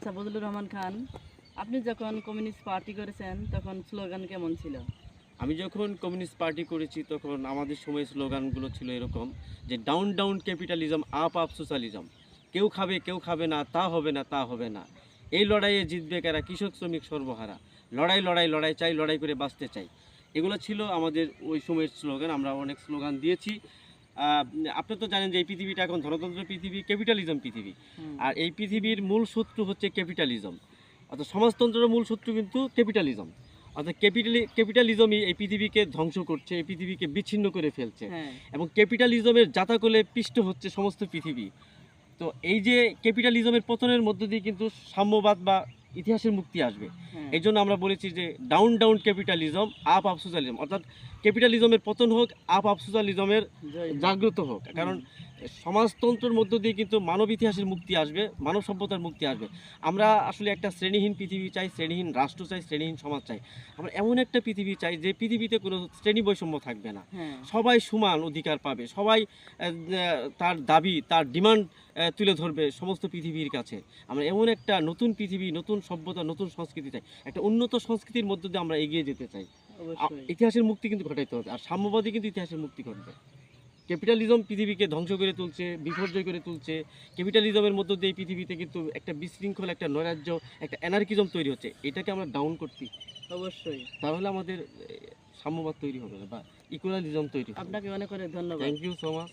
আচ্ছা বদলুর রহমান খান, আপনি যখন কমিউনিস্ট পার্টি করেছেন, তখন স্লোগান কেমন ছিল? আমি যখন কমিউনিস্ট পার্টি করেছি, তখন আমাদের সময় স্লোগানগুলো ছিল এরকম যে, down down capitalism, up up socialism. কেউ খাবে কেউ খাবে না, তা হবে না, তা হবে না। এই লড়াইয়ে জিতবে কারা? কৃষক, শ্রমিক, সর্বহারা। লড়াই লড়াই লড়াই চাই, লড়াই করে বাঁচতে চাই। এগুলো ছিল আমাদের ওই সময়ের স্লোগান, আমরা অনেক স্লোগান দিয়েছি। আপনি তো জানেন যে এই পৃথিবীটা এখন ধনতন্ত্র পৃথিবী ক্যাপিটালিজম পৃথিবী। আর এই পৃথিবীর মূল শত্রু হচ্ছে ক্যাপিটালিজম। অর্থাৎ সমাজতন্ত্রের মূল শত্রু কিন্তু ক্যাপিটালিজম। অর্থাৎ ক্যাপিটালি ক্যাপিটালিজমই এই পৃথিবীকে ধ্বংস করছে এই পৃথিবীকে বিচ্ছিন্ন করে ফেলছে। হ্যাঁ। এবং ক্যাপিটালিজমের জাতাকলে পিষ্ট হচ্ছে সমস্ত পৃথিবী। তো এই যে ক্যাপিটালিজমের পতনের মধ্য দিয়ে কিন্তু সাম্যবাদ বা ইতিহাসের মুক্তি আসবে। হ্যাঁ। এই জন্য আমরা বলেছি যে down down capitalism up up socialism অর্থাৎ ক্যাপিটালিজমের পতন হোক আপ আপ সোশ্যালিজমের জাগ্রত হোক। কারণ সমাজতন্ত্রের মধ্য দিয়ে কিন্তু মানব ইতিহাসের মুক্তি আসবে মানব সভ্যতার মুক্তি আসবে। আমরা আসলে একটা শ্রেণীহীন পৃথিবী চাই শ্রেণীহীন রাষ্ট্র চাই শ্রেণীহীন সমাজ চাই। আমরা এমন একটা পৃথিবী চাই যে পৃথিবীতে কোনো শ্রেণি বৈষম্য থাকবে না। হ্যাঁ। সবাই সমান অধিকার পাবে সবাই তার দাবি তার ডিমান্ড তুলে ধরবে সমস্ত পৃথিবীর কাছে। আমরা এমন একটা নতুন পৃথিবী নতুন সভ্যতা নতুন সংস্কৃতি চাই একটা উন্নত সংস্কৃতির মধ্য দিয়ে আমরা এগিয়ে যেতে চাই। ইতিহাসের মুক্তি কিন্তু ঘটাইতে হবে আর সাম্যবাদী কিন্তু ইতিহাসের মুক্তি ঘটবে। ক্যাপিটালিজম পৃথিবীকে ধ্বংস করে তুলছে বিপর্যয় করে তুলছে। ক্যাপিটালিজমের মধ্য দিয়ে পৃথিবীতে কিন্তু একটা বিশৃঙ্খল একটা নৈরাজ্য একটা অ্যানার্কিজম তৈরি হচ্ছে। এটাকে আমরা ডাউন করছি। অবশ্যই। তাহলে আমাদের সাম্যবাদ তৈরি হবে বা ইকুয়ালিজম তৈরি আপনাকে অনেক অনেক ধন্যবাদ। Thank you so much